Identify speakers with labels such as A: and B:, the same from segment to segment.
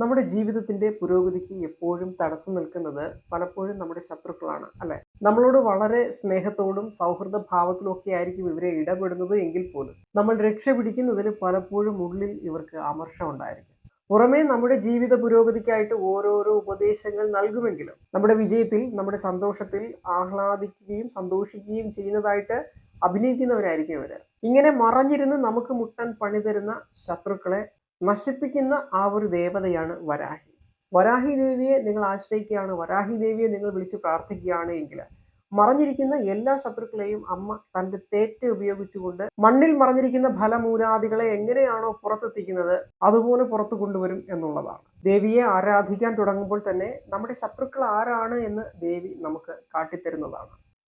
A: നമ്മുടെ ജീവിതത്തിന്റെ പുരോഗതിക്ക് എപ്പോഴും തടസ്സം നിൽക്കുന്നത് പലപ്പോഴും നമ്മുടെ ശത്രുക്കളാണ് അല്ലെ? നമ്മളോട് വളരെ സ്നേഹത്തോടും സൗഹൃദ ഭാവത്തിലും ഒക്കെ ആയിരിക്കും ഇവരെ ഇടപെടുന്നത് എങ്കിൽ പോലും. നമ്മൾ രക്ഷ പിടിക്കുന്നതിൽ പലപ്പോഴും ഉള്ളിൽ ഇവർക്ക് അമർഷം ഉണ്ടായിരിക്കും. പുറമേ നമ്മുടെ ജീവിത പുരോഗതിക്കായിട്ട് ഓരോരോ ഉപദേശങ്ങൾ നൽകുമെങ്കിലും നമ്മുടെ വിജയത്തിൽ നമ്മുടെ സന്തോഷത്തിൽ ആഹ്ലാദിക്കുകയും സന്തോഷിക്കുകയും ചെയ്യുന്നതായിട്ട് അഭിനയിക്കുന്നവരായിരിക്കും ഇവർ. ഇങ്ങനെ മറഞ്ഞിരുന്ന് നമുക്ക് മുട്ടൻ പണിതരുന്ന ശത്രുക്കളെ നശിപ്പിക്കുന്ന ആ ഒരു ദേവതയാണ് വരാഹി. വരാഹി ദേവിയെ നിങ്ങൾ ആശ്രയിക്കുകയാണ്. വരാഹി ദേവിയെ നിങ്ങൾ വിളിച്ച് പ്രാർത്ഥിക്കുകയാണ് എങ്കിൽ മറഞ്ഞിരിക്കുന്ന എല്ലാ ശത്രുക്കളെയും അമ്മ തന്റെ തേറ്റ് ഉപയോഗിച്ചുകൊണ്ട് മണ്ണിൽ മറഞ്ഞിരിക്കുന്ന ഫലമൂലാദികളെ എങ്ങനെയാണോ പുറത്തെത്തിക്കുന്നത് അതുപോലെ പുറത്തു കൊണ്ടുവരും എന്നുള്ളതാണ്. ദേവിയെ ആരാധിക്കാൻ തുടങ്ങുമ്പോൾ തന്നെ നമ്മുടെ ശത്രുക്കൾ ആരാണ് എന്ന് ദേവി നമുക്ക് കാട്ടിത്തരുന്നതാണ്.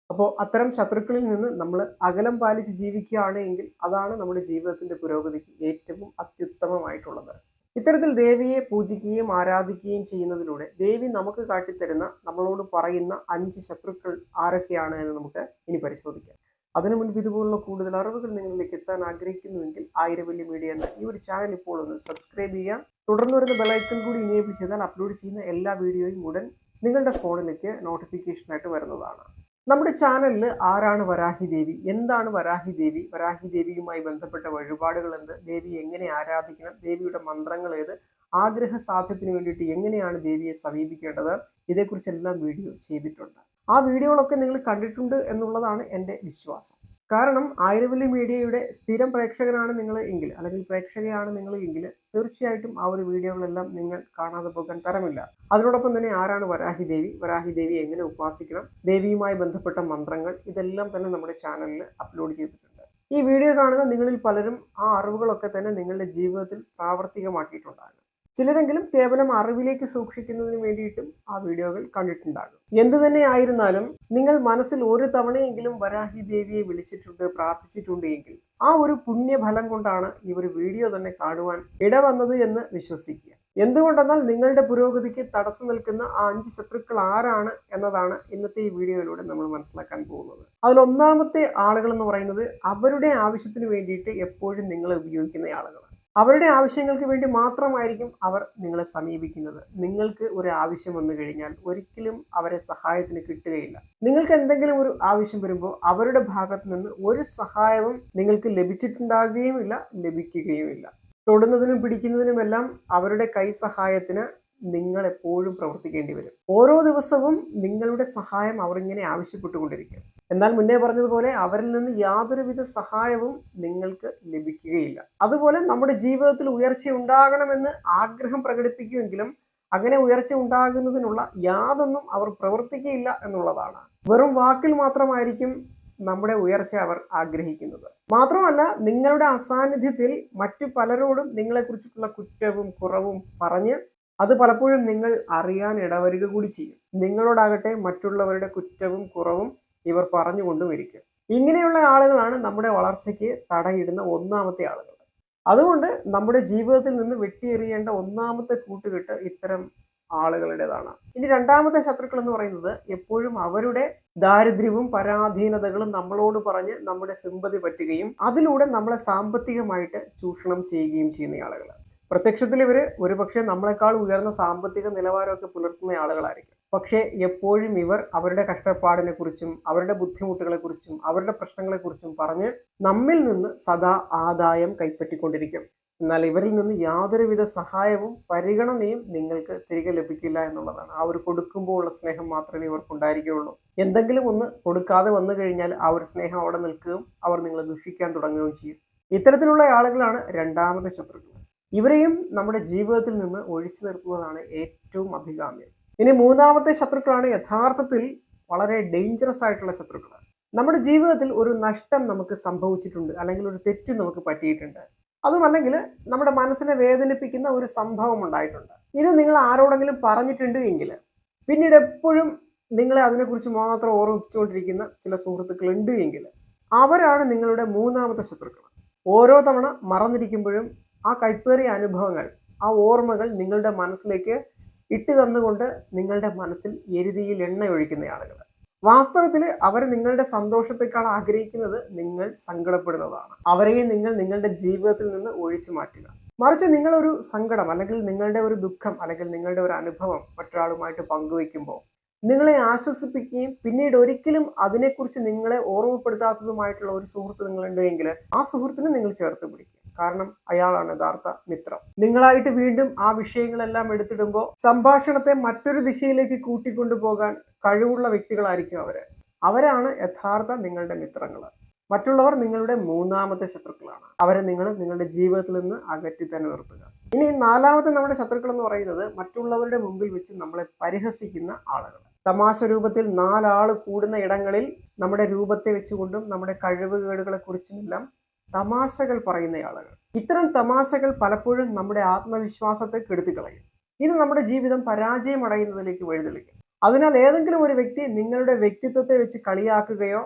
A: അപ്പോൾ അത്തരം ശത്രുക്കളിൽ നിന്ന് നമ്മൾ അകലം പാലിച്ച് ജീവിക്കുകയാണ് എങ്കിൽ അതാണ് നമ്മുടെ ജീവിതത്തിന്റെ പുരോഗതിക്ക് ഏറ്റവും അത്യുത്തമമായിട്ടുള്ളത്. ഇത്തരത്തിൽ ദേവിയെ പൂജിക്കുകയും ആരാധിക്കുകയും ചെയ്യുന്നതിലൂടെ ദേവി നമുക്ക് കാട്ടിത്തരുന്ന നമ്മളോട് പറയുന്ന അഞ്ച് ശത്രുക്കൾ ആരൊക്കെയാണ് എന്ന് നമുക്ക് ഇനി പരിശോധിക്കാം. അതിനു മുൻപ് ഇതുപോലുള്ള കൂടുതൽ അറിവുകൾ നിങ്ങളിലേക്ക് എത്താൻ ആഗ്രഹിക്കുന്നുവെങ്കിൽ ആയിരവല്ലി മീഡിയ എന്ന ഈ ഒരു ചാനൽ ഇപ്പോൾ ഒന്ന് സബ്സ്ക്രൈബ് ചെയ്യാം. തുടർന്ന് വരുന്ന ബെലൈക്കൺ കൂടി ഇനേബിൾ ചെയ്താൽ അപ്ലോഡ് ചെയ്യുന്ന എല്ലാ വീഡിയോയും ഉടൻ നിങ്ങളുടെ ഫോണിലേക്ക് നോട്ടിഫിക്കേഷനായിട്ട് വരുന്നതാണ്. നമ്മുടെ ചാനലിൽ ആരാണ് വരാഹി ദേവി? എന്താണ് വരാഹി ദേവി? വരാഹി ദേവിയുമായി ബന്ധപ്പെട്ട വഴിപാടുകൾ എന്ത്? ദേവി എങ്ങനെ ആരാധിക്കണം? ദേവിയുടെ മന്ത്രങ്ങൾ ഏത്? ആഗ്രഹ സാധ്യത്തിന് വേണ്ടിയിട്ട് എങ്ങനെയാണ് ദേവിയെ സമീപിക്കേണ്ടത്? ഇതേക്കുറിച്ചെല്ലാം വീഡിയോ ചെയ്തിട്ടുണ്ട്. ആ വീഡിയോകളൊക്കെ നിങ്ങൾ കണ്ടിട്ടുണ്ട് എന്നുള്ളതാണ് എന്റെ വിശ്വാസം. കാരണം ആയിരവല്ലി മീഡിയയുടെ സ്ഥിരം പ്രേക്ഷകനാണ് നിങ്ങൾ എങ്കിൽ അല്ലെങ്കിൽ പ്രേക്ഷകയാണ് നിങ്ങൾ എങ്കിൽ തീർച്ചയായിട്ടും ആ ഒരു വീഡിയോകളെല്ലാം നിങ്ങൾ കാണാതെ പോകാൻ തരമില്ല. അതിനോടൊപ്പം തന്നെ ആരാണ് വരാഹി ദേവി? വരാഹി ദേവി എങ്ങനെ ഉപാസിക്കണം? ദേവിയുമായി ബന്ധപ്പെട്ട മന്ത്രങ്ങൾ ഇതെല്ലാം തന്നെ നമ്മുടെ ചാനലിൽ അപ്ലോഡ് ചെയ്തിട്ടുണ്ട്. ഈ വീഡിയോ കാണുന്ന നിങ്ങളിൽ പലരും ആ അറിവുകളൊക്കെ തന്നെ നിങ്ങളുടെ ജീവിതത്തിൽ പ്രാവർത്തികമാക്കിയിട്ടുണ്ടാകും ചിലരെങ്കിലും കേവലം അറിവിലേക്ക് സൂക്ഷിക്കുന്നതിന് വേണ്ടിയിട്ടും ആ വീഡിയോകൾ കണ്ടിട്ടുണ്ടാകും. എന്തു തന്നെ ആയിരുന്നാലും നിങ്ങൾ മനസ്സിൽ ഒരു തവണയെങ്കിലും വരാഹി ദേവിയെ വിളിച്ചിട്ടുണ്ട് പ്രാർത്ഥിച്ചിട്ടുണ്ട് എങ്കിൽ ആ ഒരു പുണ്യഫലം കൊണ്ടാണ് ഈ ഒരു വീഡിയോ തന്നെ കാണുവാൻ ഇടവന്നത് എന്ന് വിശ്വസിക്കുക. എന്തുകൊണ്ടെന്നാൽ നിങ്ങളുടെ പുരോഗതിക്ക് തടസ്സം നിൽക്കുന്ന ആ അഞ്ച് ശത്രുക്കൾ ആരാണ് എന്നതാണ് ഇന്നത്തെ ഈ വീഡിയോയിലൂടെ നമ്മൾ മനസ്സിലാക്കാൻ പോകുന്നത്. അതിൽ ഒന്നാമത്തെ ആളുകൾ എന്ന് പറയുന്നത് അവരുടെ ആവശ്യത്തിന് വേണ്ടിയിട്ട് എപ്പോഴും നിങ്ങളെ ഉപയോഗിക്കുന്ന ആളുകൾ അവരുടെ ആവശ്യങ്ങൾക്ക് വേണ്ടി മാത്രമായിരിക്കും അവർ നിങ്ങളെ സമീപിക്കുന്നത്. നിങ്ങൾക്ക് ഒരു ആവശ്യം വന്നു കഴിഞ്ഞാൽ ഒരിക്കലും അവരെ സഹായത്തിന് കിട്ടുകയില്ല. നിങ്ങൾക്ക് എന്തെങ്കിലും ഒരു ആവശ്യം വരുമ്പോൾ അവരുടെ ഭാഗത്ത് നിന്ന് ഒരു സഹായവും നിങ്ങൾക്ക് ലഭിച്ചിട്ടുണ്ടാകുകയുമില്ല ലഭിക്കുകയുമില്ല. തൊടുന്നതിനും പിടിക്കുന്നതിനുമെല്ലാം അവരുടെ കൈ സഹായത്തിന് നിങ്ങൾ എപ്പോഴും പ്രവർത്തിക്കേണ്ടി വരും. ഓരോ ദിവസവും നിങ്ങളുടെ സഹായം അവർ ഇങ്ങനെ ആവശ്യപ്പെട്ടുകൊണ്ടിരിക്കും. എന്നാൽ മുന്നേ പറഞ്ഞതുപോലെ അവരിൽ നിന്ന് യാതൊരുവിധ സഹായവും നിങ്ങൾക്ക് ലഭിക്കുകയില്ല. അതുപോലെ നമ്മുടെ ജീവിതത്തിൽ ഉയർച്ച ഉണ്ടാകണമെന്ന് ആഗ്രഹം പ്രകടിപ്പിക്കുമെങ്കിലും അങ്ങനെ ഉയർച്ച ഉണ്ടാകുന്നതിനുള്ള യാതൊന്നും അവർ പ്രവർത്തിക്കുകയില്ല എന്നുള്ളതാണ്. വെറും വാക്കിൽ മാത്രമായിരിക്കും നമ്മുടെ ഉയർച്ച അവർ ആഗ്രഹിക്കുന്നത്. മാത്രമല്ല നിങ്ങളുടെ അസാന്നിധ്യത്തിൽ മറ്റു പലരോടും നിങ്ങളെക്കുറിച്ചിട്ടുള്ള കുറ്റവും കുറവും പറഞ്ഞ് അത് പലപ്പോഴും നിങ്ങൾ അറിയാൻ ഇടവരിക കൂടി ചെയ്യും. നിങ്ങളോടാകട്ടെ മറ്റുള്ളവരുടെ കുറ്റവും കുറവും ഇവർ പറഞ്ഞുകൊണ്ടും ഇരിക്കും. ഇങ്ങനെയുള്ള ആളുകളാണ് നമ്മുടെ വളർച്ചയ്ക്ക് തടയിടുന്ന ഒന്നാമത്തെ ആളുകൾ. അതുകൊണ്ട് നമ്മുടെ ജീവിതത്തിൽ നിന്ന് വെട്ടിയെറിയേണ്ട ഒന്നാമത്തെ കൂട്ടുകെട്ട് ഇത്തരം ആളുകളുടേതാണ്. ഇനി രണ്ടാമത്തെ ശത്രുക്കൾ എന്ന് പറയുന്നത് എപ്പോഴും അവരുടെ ദാരിദ്ര്യവും പരാധീനതകളും നമ്മളോട് പറഞ്ഞ് നമ്മുടെ സിമ്പതി പറ്റുകയും അതിലൂടെ നമ്മളെ സാമ്പത്തികമായിട്ട് ചൂഷണം ചെയ്യുകയും ചെയ്യുന്ന ആളുകൾ പ്രത്യക്ഷത്തിൽ ഇവർ ഒരുപക്ഷെ നമ്മളെക്കാൾ ഉയർന്ന സാമ്പത്തിക നിലവാരമൊക്കെ പുലർത്തുന്ന ആളുകളായിരിക്കും. പക്ഷേ എപ്പോഴും ഇവർ അവരുടെ കഷ്ടപ്പാടിനെ കുറിച്ചും അവരുടെ ബുദ്ധിമുട്ടുകളെക്കുറിച്ചും അവരുടെ പ്രശ്നങ്ങളെക്കുറിച്ചും പറഞ്ഞ് നമ്മിൽ നിന്ന് സദാ ആദായം കൈപ്പറ്റിക്കൊണ്ടിരിക്കും. എന്നാൽ ഇവരിൽ നിന്ന് യാതൊരുവിധ സഹായവും പരിഗണനയും നിങ്ങൾക്ക് തിരികെ ലഭിക്കില്ല എന്നുള്ളതാണ്. ആ ഒരു കൊടുക്കുമ്പോൾ ഉള്ള സ്നേഹം മാത്രമേ ഇവർക്കുണ്ടായിരിക്കുകയുള്ളൂ. എന്തെങ്കിലും ഒന്ന് കൊടുക്കാതെ വന്നു കഴിഞ്ഞാൽ ആ ഒരു സ്നേഹം അവിടെ നിൽക്കുകയും അവർ നിങ്ങളെ ദുഷിക്കാൻ തുടങ്ങുകയും ചെയ്യും. ഇത്തരത്തിലുള്ള ആളുകളാണ് രണ്ടാമത്തെ ശത്രുക്കൾ. ഇവരെയും നമ്മുടെ ജീവിതത്തിൽ നിന്ന് ഒഴിച്ചു നിർത്തുന്നതാണ് ഏറ്റവും അഭികാമ്യം. ഇനി മൂന്നാമത്തെ ശത്രുക്കളാണ് യഥാർത്ഥത്തിൽ വളരെ ഡേഞ്ചറസ് ആയിട്ടുള്ള ശത്രുക്കൾ നമ്മുടെ ജീവിതത്തിൽ ഒരു നഷ്ടം നമുക്ക് സംഭവിച്ചിട്ടുണ്ട് അല്ലെങ്കിൽ ഒരു തെറ്റ് നമുക്ക് പറ്റിയിട്ടുണ്ട്. അതുമല്ലെങ്കിൽ നമ്മുടെ മനസ്സിനെ വേദനിപ്പിക്കുന്ന ഒരു സംഭവം ഉണ്ടായിട്ടുണ്ട്. ഇത് നിങ്ങൾ ആരോടെങ്കിലും പറഞ്ഞിട്ടുണ്ട് എങ്കിൽ പിന്നീട് എപ്പോഴും നിങ്ങളെ അതിനെക്കുറിച്ച് മാത്രം ഓർമ്മിച്ചുകൊണ്ടിരിക്കുന്ന ചില സുഹൃത്തുക്കൾ ഉണ്ട് എങ്കിൽ അവരാണ് നിങ്ങളുടെ മൂന്നാമത്തെ ശത്രുക്കൾ. ഓരോ തവണ മറന്നിരിക്കുമ്പോഴും ആ കൈപ്പേറിയ അനുഭവങ്ങൾ ആ ഓർമ്മകൾ നിങ്ങളുടെ മനസ്സിലേക്ക് ഇട്ട് തന്നുകൊണ്ട് നിങ്ങളുടെ മനസ്സിൽ എരുതിയിൽ എണ്ണ ഒഴിക്കുന്ന ആളുകൾ വാസ്തവത്തിൽ അവർ നിങ്ങളുടെ സന്തോഷത്തെക്കാൾ ആഗ്രഹിക്കുന്നത് നിങ്ങൾ സങ്കടപ്പെടുന്നതാണ്. അവരെയും നിങ്ങൾ നിങ്ങളുടെ ജീവിതത്തിൽ നിന്ന് ഒഴിച്ചു മാറ്റുക. മറിച്ച് നിങ്ങളൊരു സങ്കടം അല്ലെങ്കിൽ നിങ്ങളുടെ ഒരു ദുഃഖം അല്ലെങ്കിൽ നിങ്ങളുടെ ഒരു അനുഭവം മറ്റൊരാളുമായിട്ട് പങ്കുവെക്കുമ്പോൾ നിങ്ങളെ ആശ്വസിപ്പിക്കുകയും പിന്നീട് ഒരിക്കലും അതിനെക്കുറിച്ച് നിങ്ങളെ ഓർമ്മപ്പെടുത്താത്തതുമായിട്ടുള്ള ഒരു സുഹൃത്ത് നിങ്ങളുണ്ടെങ്കിൽ ആ സുഹൃത്തിനെ നിങ്ങൾ ചേർത്ത് പിടിക്കുക കാരണം അയാളാണ് യഥാർത്ഥ മിത്രം. നിങ്ങളായിട്ട് വീണ്ടും ആ വിഷയങ്ങളെല്ലാം എടുത്തിടുമ്പോൾ സംഭാഷണത്തെ മറ്റൊരു ദിശയിലേക്ക് കൂട്ടിക്കൊണ്ടുപോകാൻ കഴിവുള്ള വ്യക്തികളായിരിക്കും അവർ. അവരാണ് യഥാർത്ഥ നിങ്ങളുടെ മിത്രങ്ങൾ മറ്റുള്ളവർ നിങ്ങളുടെ മൂന്നാമത്തെ ശത്രുക്കളാണ്. അവരെ നിങ്ങൾ നിങ്ങളുടെ ജീവിതത്തിൽ നിന്ന് അകറ്റി തന്നെ നിർത്തുക. ഇനി നാലാമത്തെ നമ്മുടെ ശത്രുക്കൾ എന്ന് പറയുന്നത് മറ്റുള്ളവരുടെ മുമ്പിൽ വെച്ച് നമ്മളെ പരിഹസിക്കുന്ന ആളുകൾ തമാശ രൂപത്തിൽ നാലാൾ കൂടുന്ന ഇടങ്ങളിൽ നമ്മുടെ രൂപത്തെ വെച്ചുകൊണ്ടും നമ്മുടെ കഴിവുകേടുകളെ കുറിച്ചുമെല്ലാം തമാശകൾ പറയുന്ന ആളുകൾ. ഇത്തരം തമാശകൾ പലപ്പോഴും നമ്മുടെ ആത്മവിശ്വാസത്തെ കെടുത്തി കളയും ഇത് നമ്മുടെ ജീവിതം പരാജയം അടയുന്നതിലേക്ക് വഴിതെളിക്കും. അതിനാൽ ഏതെങ്കിലും ഒരു വ്യക്തി നിങ്ങളുടെ വ്യക്തിത്വത്തെ വെച്ച് കളിയാക്കുകയോ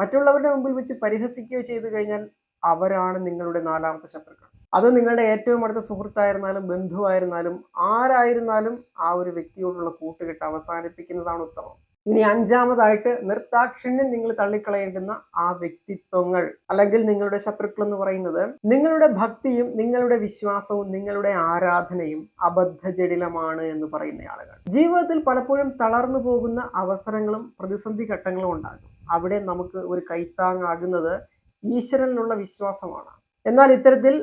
A: മറ്റുള്ളവരുടെ മുമ്പിൽ വെച്ച് പരിഹസിക്കുകയോ ചെയ്തു കഴിഞ്ഞാൽ അവരാണ് നിങ്ങളുടെ നാലാമത്തെ ശത്രുക്കൾ. അത് നിങ്ങളുടെ ഏറ്റവും അടുത്ത സുഹൃത്തായിരുന്നാലും ബന്ധുവായിരുന്നാലും ആരായിരുന്നാലും ആ ഒരു വ്യക്തിയോടുള്ള കൂട്ടുകെട്ട് അവസാനിപ്പിക്കുന്നതാണ് ഉത്തമം. ഇനി അഞ്ചാമതായിട്ട് നിർത്താക്ഷിണ്യം നിങ്ങൾ തള്ളിക്കളയേണ്ടുന്ന ആ വ്യക്തിത്വങ്ങൾ അല്ലെങ്കിൽ നിങ്ങളുടെ ശത്രുക്കൾ എന്ന് പറയുന്നത് നിങ്ങളുടെ ഭക്തിയും നിങ്ങളുടെ വിശ്വാസവും നിങ്ങളുടെ ആരാധനയും അബദ്ധജടിലമാണ് എന്ന് പറയുന്ന ആളുകൾ. ജീവിതത്തിൽ പലപ്പോഴും തളർന്നു പോകുന്ന അവസരങ്ങളും പ്രതിസന്ധി ഘട്ടങ്ങളും ഉണ്ടാകും. അവിടെ നമുക്ക് ഒരു കൈത്താങ്ങാകുന്നത് ഈശ്വരനിലുള്ള വിശ്വാസമാണ്. എന്നാൽ ഇത്തരത്തിൽ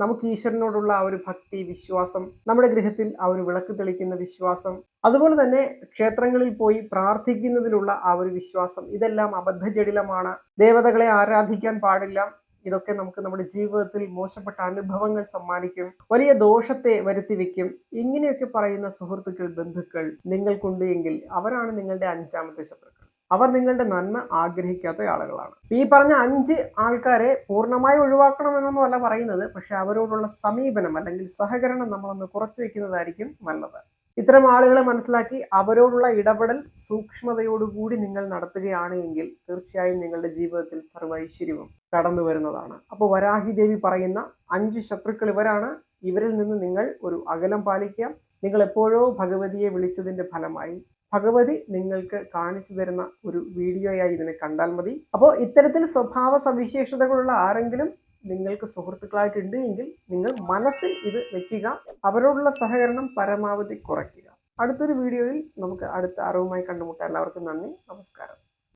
A: നമുക്ക് ഈശ്വരനോടുള്ള ആ ഒരു ഭക്തി വിശ്വാസം നമ്മുടെ ഗൃഹത്തിൽ ആ ഒരു വിളക്ക് തെളിക്കുന്ന വിശ്വാസം അതുപോലെ തന്നെ ക്ഷേത്രങ്ങളിൽ പോയി പ്രാർത്ഥിക്കുന്നതിലുള്ള ആ ഒരു വിശ്വാസം ഇതെല്ലാം അബദ്ധജടിലമാണ്. ദേവതകളെ ആരാധിക്കാൻ പാടില്ല. ഇതൊക്കെ നമുക്ക് നമ്മുടെ ജീവിതത്തിൽ മോശപ്പെട്ട അനുഭവങ്ങൾ സമ്മാനിക്കും. വലിയ ദോഷത്തെ വരുത്തി വെക്കും. ഇങ്ങനെയൊക്കെ പറയുന്ന സുഹൃത്തുക്കൾ ബന്ധുക്കൾ നിങ്ങൾക്കുണ്ട് എങ്കിൽ അവരാണ് നിങ്ങളുടെ അഞ്ചാമത്തെ ശത്രുക്കൾ. അവർ നിങ്ങളുടെ നന്മ ആഗ്രഹിക്കാത്ത ആളുകളാണ്. ഈ പറഞ്ഞ അഞ്ച് ആൾക്കാരെ പൂർണമായി ഒഴിവാക്കണം എന്നൊന്നും അല്ല പറയുന്നത് പക്ഷെ അവരോടുള്ള സമീപനം അല്ലെങ്കിൽ സഹകരണം നമ്മളൊന്ന് കുറച്ചു വെക്കുന്നതായിരിക്കും നല്ലത്. ഇത്തരം ആളുകളെ മനസ്സിലാക്കി അവരോടുള്ള ഇടപെടൽ സൂക്ഷ്മതയോടുകൂടി നിങ്ങൾ നടത്തുകയാണ് എങ്കിൽ തീർച്ചയായും നിങ്ങളുടെ ജീവിതത്തിൽ സർവൈശ്വര്യവും കടന്നു വരുന്നതാണ്. അപ്പോൾ വരാഹി ദേവി പറയുന്ന അഞ്ച് ശത്രുക്കൾ ഇവരാണ്. ഇവരിൽ നിന്ന് നിങ്ങൾ ഒരു അകലം പാലിക്കുക നിങ്ങൾ എപ്പോഴോ ഭഗവതിയെ വിളിച്ചതിന്റെ ഫലമായി ഭഗവതി നിങ്ങൾക്ക് കാണിച്ചു തരുന്ന ഒരു വീഡിയോയായി ഇതിനെ കണ്ടാൽ മതി. അപ്പോൾ ഇത്തരത്തിൽ സ്വഭാവ സവിശേഷതകളുള്ള ആരെങ്കിലും നിങ്ങൾക്ക് സുഹൃത്തുക്കളായിട്ടുണ്ട് എങ്കിൽ നിങ്ങൾ മനസ്സിൽ ഇത് വെക്കുക. അവരോടുള്ള സഹകരണം പരമാവധി കുറയ്ക്കുക. അടുത്തൊരു വീഡിയോയിൽ നമുക്ക് അടുത്ത അറിവുമായി കണ്ടുമുട്ടാം എല്ലാവർക്കും നന്ദി. നമസ്കാരം.